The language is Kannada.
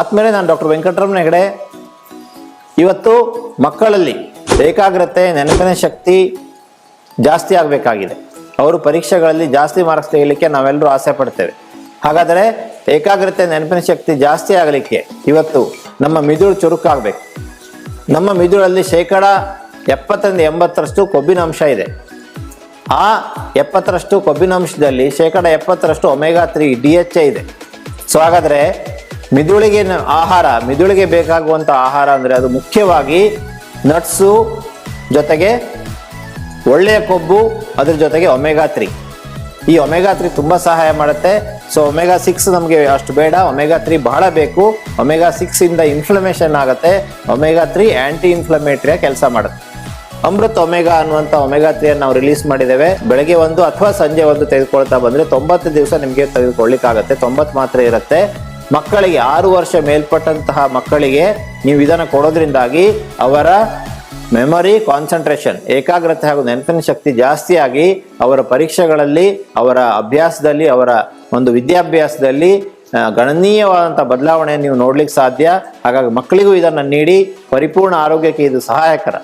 ಆದ್ಮೇಲೆ ನಾನು ಡಾಕ್ಟರ್ ವೆಂಕಟರಮಣ ಹೆಗಡೆ ಇವತ್ತು ಮಕ್ಕಳಲ್ಲಿ ಏಕಾಗ್ರತೆ, ನೆನಪಿನ ಶಕ್ತಿ ಜಾಸ್ತಿ ಆಗಬೇಕಾಗಿದೆ. ಅವರು ಪರೀಕ್ಷೆಗಳಲ್ಲಿ ಜಾಸ್ತಿ ಮಾರ್ಕ್ಸ್ ತೆಗಿಲಿಕ್ಕೆ ನಾವೆಲ್ಲರೂ ಆಸೆ ಪಡ್ತೇವೆ. ಹಾಗಾದರೆ ಏಕಾಗ್ರತೆ, ನೆನಪಿನ ಶಕ್ತಿ ಜಾಸ್ತಿ ಆಗಲಿಕ್ಕೆ ಇವತ್ತು ನಮ್ಮ ಮಿದುಳು ಚುರುಕಾಗಬೇಕು. ನಮ್ಮ ಮಿದುಳಲ್ಲಿ ಶೇಕಡ ಎಪ್ಪತ್ತರಿಂದ ಎಂಬತ್ತರಷ್ಟು ಕೊಬ್ಬಿನ ಅಂಶ ಇದೆ. ಆ ಎಪ್ಪತ್ತರಷ್ಟು ಕೊಬ್ಬಿನಾಂಶದಲ್ಲಿ ಶೇಕಡ ಎಪ್ಪತ್ತರಷ್ಟು ಒಮೆಗಾ ತ್ರೀ ಡಿ ಎಚ್ ಇದೆ. ಸೊ ಹಾಗಾದರೆ ಮಿದುಳಿಗೆ ಆಹಾರ, ಮಿದುಳಿಗೆ ಬೇಕಾಗುವಂಥ ಆಹಾರ ಅಂದರೆ ಅದು ಮುಖ್ಯವಾಗಿ ನಟ್ಸು ಜೊತೆಗೆ ಒಳ್ಳೆಯ ಕೊಬ್ಬು, ಅದ್ರ ಜೊತೆಗೆ ಒಮೆಗಾ ತ್ರೀ ಈ ಒಮೆಗಾ ತ್ರೀ ತುಂಬ ಸಹಾಯ ಮಾಡುತ್ತೆ. ಸೊ ಒಮೆಗಾ ಸಿಕ್ಸ್ ನಮಗೆ ಅಷ್ಟು ಬೇಡ. ಒಮೆಗಾ ತ್ರೀ ಬಹಳ ಬೇಕು. ಒಮೆಗಾ ಸಿಕ್ಸ್ ಇಂದ ಇನ್ಫ್ಲಮೇಷನ್ ಆಗುತ್ತೆ. ಒಮೆಗಾ ತ್ರೀ ಆಂಟಿ ಇನ್ಫ್ಲಮೇಟ್ರಿಯ ಕೆಲಸ ಮಾಡುತ್ತೆ. ಅಮೃತ್ ಒಮೆಗಾ ಅನ್ನುವಂಥ ಒಮೆಗಾ ತ್ರೀಯನ್ನು ನಾವು ರಿಲೀಸ್ ಮಾಡಿದ್ದೇವೆ. ಬೆಳಗ್ಗೆ ಒಂದು ಅಥವಾ ಸಂಜೆ ಒಂದು ತೆಗೆದುಕೊಳ್ತಾ ಬಂದ್ರೆ ತೊಂಬತ್ತು ದಿವಸ ನಿಮಗೆ ತೆಗೆದುಕೊಳ್ಳಿಕ್ಕಾಗತ್ತೆ. ತೊಂಬತ್ತು ಮಾತ್ರ ಇರುತ್ತೆ. ಮಕ್ಕಳಿಗೆ ಆರು ವರ್ಷ ಮೇಲ್ಪಟ್ಟಂತಹ ಮಕ್ಕಳಿಗೆ ನೀವು ಇದನ್ನು ಕೊಡೋದ್ರಿಂದಾಗಿ ಅವರ ಮೆಮೊರಿ ಕಾನ್ಸಂಟ್ರೇಷನ್, ಏಕಾಗ್ರತೆ ಹಾಗೂ ನೆನಪಿನ ಶಕ್ತಿ ಜಾಸ್ತಿಯಾಗಿ ಅವರ ಪರೀಕ್ಷೆಗಳಲ್ಲಿ, ಅವರ ಅಭ್ಯಾಸದಲ್ಲಿ, ಅವರ ಒಂದು ವಿದ್ಯಾಭ್ಯಾಸದಲ್ಲಿ ಗಣನೀಯವಾದಂಥ ಬದಲಾವಣೆ ನೀವು ನೋಡ್ಲಿಕ್ಕೆ ಸಾಧ್ಯ. ಹಾಗಾಗಿ ಮಕ್ಕಳಿಗೂ ಇದನ್ನು ನೀಡಿ, ಪರಿಪೂರ್ಣ ಆರೋಗ್ಯಕ್ಕೆ ಇದು ಸಹಾಯಕರ.